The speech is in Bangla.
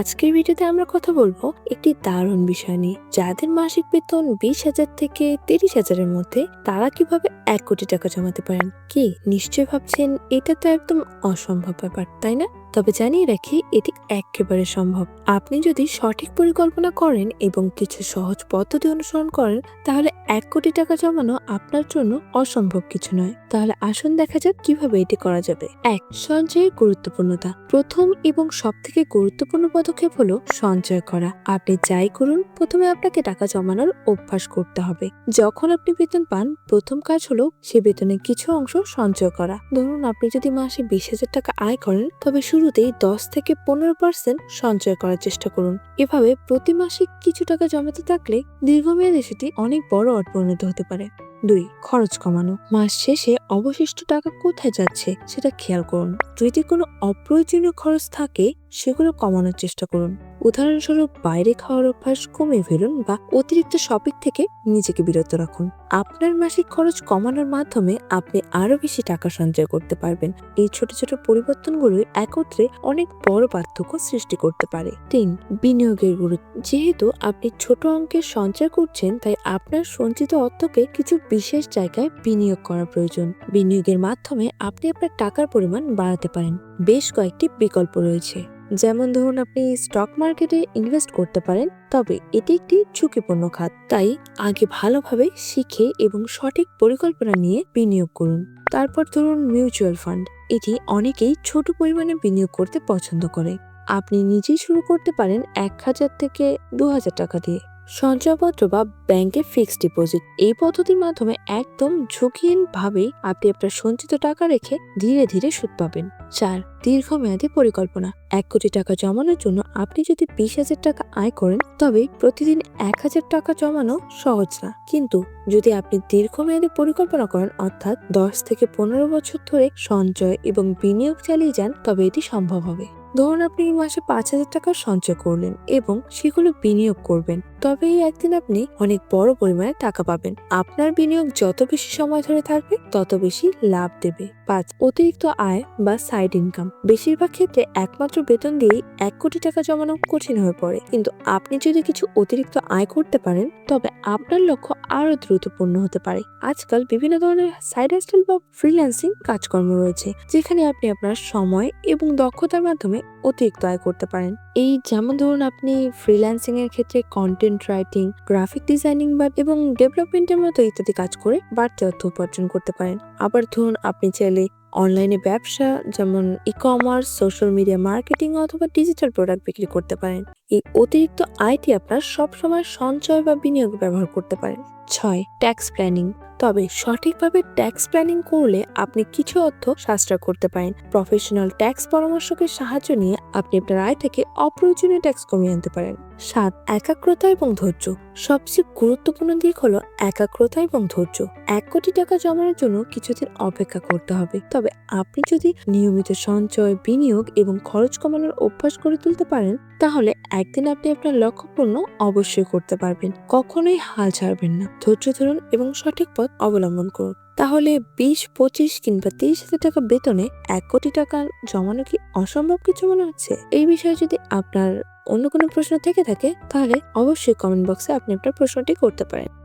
আজকের ভিডিওতে আমরা কথা বলব একটি দারুণ বিষয় নিয়ে, যাদের মাসিক বেতন বিশ হাজার থেকে তিরিশ হাজারের মধ্যে তারা কীভাবে এক কোটি টাকা জমাতে পারেন? কি নিশ্চয় ভাবছেন? এটা তো একদম অসম্ভব ব্যাপার, তাই না? তবে জানিয়ে রাখি, এটি একেবারে সম্ভব। আপনি যদি সঠিক পরিকল্পনা করেন এবং কিছু সহজ পদ্ধতি অনুসরণ করেন, তাহলে এক কোটি টাকা জমানো আপনার জন্য অসম্ভব কিছু নয়। তাহলে আসুন দেখা যাক কীভাবে এটি করা যাবে। এক, সঞ্চয়ের গুরুত্বপূর্ণতা। প্রথম এবং সব থেকে গুরুত্বপূর্ণ পদক্ষেপ হলো সঞ্চয় করা। আপনি যাই করুন, প্রথমে আপনাকে টাকা জমানোর অভ্যাস করতে হবে। যখন আপনি বেতন পান, প্রথম কাজ হলো সে বেতনের কিছু অংশ সঞ্চয় করা। ধরুন, আপনি যদি মাসে বিশ হাজার টাকা আয় করেন, তবে শুরুতেই দশ থেকে পনেরো পার্সেন্ট সঞ্চয় করার চেষ্টা করুন। এভাবে প্রতি মাসে কিছু টাকা জমাতে থাকলে দীর্ঘমেয়াদে সেটি অনেক বড় অর্থ পরিণত হতে পারে। দুই, খরচ কমানো। মাস শেষে অবশিষ্ট টাকা কোথায় যাচ্ছে সেটা খেয়াল করুন। যদি কোনো অপ্রয়োজনীয় খরচ থাকে, সেগুলো কমানোর চেষ্টা করুন। উদাহরণস্বরূপ বাইরে খাওয়ার অভ্যাস কমে ফেলুন বা অতিরিক্ত শপিং থেকে নিজেকে বিরত রাখুন। আপনার মাসিক খরচ কমানোর মাধ্যমে আপনি আরও বেশি টাকা সঞ্চয় করতে পারবেন। এই ছোট ছোট পরিবর্তনগুলো একত্রে অনেক বড় পার্থক্য সৃষ্টি করতে পারে। তিন, বিনিয়োগের গুরুত্ব। যেহেতু আপনি ছোট অঙ্কের সঞ্চয় করছেন, তাই আপনার সঞ্চিত অর্থকে কিছু বিশেষ জায়গায় বিনিয়োগ করা প্রয়োজন। বিনিয়োগের মাধ্যমে আপনি আপনার টাকার পরিমাণ বাড়াতে পারেন। বেশ কয়েকটি বিকল্প রয়েছে। যেমন ধরুন আপনি স্টক মার্কেটে ইনভেস্ট করতে পারেন, তবে এটি একটি ঝুঁকিপূর্ণ খাত। তাই আগে ভালোভাবে শিখে এবং সঠিক পরিকল্পনা নিয়ে বিনিয়োগ করুন। তারপর ধরুন মিউচুয়াল ফান্ড এটি অনেকেই ছোট পরিমাণে বিনিয়োগ করতে পছন্দ করে। আপনি নিজেই শুরু করতে পারেন এক হাজার থেকে দু হাজার টাকা দিয়ে। সঞ্চয়পত্র বা ব্যাংকে ফিক্সড ডিপোজিট। এই পদ্ধতির মাধ্যমে একদম ঝুঁকিহীন ভাবেই আপনি আপনার সঞ্চিত টাকা রেখে ধীরে ধীরে সুদ পাবেন। চার, দীর্ঘমেয়াদী পরিকল্পনা। এক কোটি টাকা জমানোর জন্য আপনি যদি বিশ হাজার টাকা আয় করেন, তবে প্রতিদিন এক হাজার টাকা জমানো সহজ না। কিন্তু যদি আপনি দীর্ঘমেয়াদী পরিকল্পনা করেন, অর্থাৎ দশ থেকে পনেরো বছর ধরে সঞ্চয় এবং বিনিয়োগ চালিয়ে যান, তবে এটি সম্ভব হবে। ধরুন আপনি এই মাসে পাঁচ হাজার টাকা সঞ্চয় করলেন এবং সেগুলো বিনিয়োগ করবেন। তবেই একদিন আপনি অনেক বড় পরিমাণে টাকা পাবেন। আপনার বিনিয়োগ যত বেশি সময় ধরে থাকবে, তত বেশি লাভ দেবে। পাঁচ, অতিরিক্ত আয় বা সাইড ইনকাম বেশিরভাগ ক্ষেত্রে একমাত্র বেতন দিয়েই এক কোটি টাকা জমানো কঠিন হয়ে পড়ে। কিন্তু আপনি যদি কিছু অতিরিক্ত আয় করতে পারেন, তবে আপনার লক্ষ্য আরও দ্রুত পূর্ণ হতে পারে। আজকাল বিভিন্ন ধরনের সাইড হাস্টেল বা ফ্রিল্যান্সিং কাজকর্ম রয়েছে, যেখানে আপনি আপনার সময় এবং দক্ষতার মাধ্যমে অতিরিক্ত আয় করতে পারেন। এই যেমন ধরুন, আপনি ফ্রিল্যান্সিং এর ক্ষেত্রে কন্টেন্ট রাইটিং গ্রাফিক ডিজাইনিং বা এবং ডেভেলপমেন্টের মতো ইত্যাদি কাজ করে বাড়তি অর্থ উপার্জন করতে পারেন। আবার ধরুন, আপনি চাইলে অনলাইনে ব্যবসা, যেমন e commerce social media marketing অথবা ডিজিটাল প্রোডাক্ট বিক্রি করতে পারেন। এই অতিরিক্ত আয়টি আপনার সবসময় সঞ্চয় বা বিনিয়োগ ব্যবহার করতে পারেন। ছয় ট্যাক্স প্ল্যানিং তবে সঠিকভাবে ট্যাক্স প্ল্যানিং করলে আপনি কিছু অর্থ সাশ্রয় করতে পারেন। প্রফেশনাল ট্যাক্স পরামর্শকের সাহায্য নিয়ে আপনি আপনার আয় থেকে অপ্রয়োজনীয় ট্যাক্স কমিয়ে আনতে পারেন। সাত, একাগ্রতা এবং ধৈর্য। সবচেয়ে গুরুত্বপূর্ণ দিক হলো একাগ্রতা এবং ধৈর্য। এক কোটি টাকা জমানোর জন্য কিছুদিন অপেক্ষা করতে হবে। তবে আপনি যদি নিয়মিত সঞ্চয়, বিনিয়োগ এবং খরচ কমানোর অভ্যাস করে তুলতে পারেন, তাহলে একদিন আপনি আপনার লক্ষ্য পূর্ণ অবশ্যই করতে পারবেন। কখনোই হাল ছাড়বেন না। ধৈর্য ধরুন এবং সঠিক পথ অবলম্বন করুন। তাহলে বিশ, পঁচিশ কিংবা তিরিশ হাজার টাকা বেতনে এক কোটি টাকা জমানো কি অসম্ভব কিছু মনে হচ্ছে? এই বিষয়ে যদি আপনার অন্য কোনো প্রশ্ন থেকে থাকে, তাহলে অবশ্যই কমেন্ট বক্সে আপনি আপনার প্রশ্নটি করতে পারেন।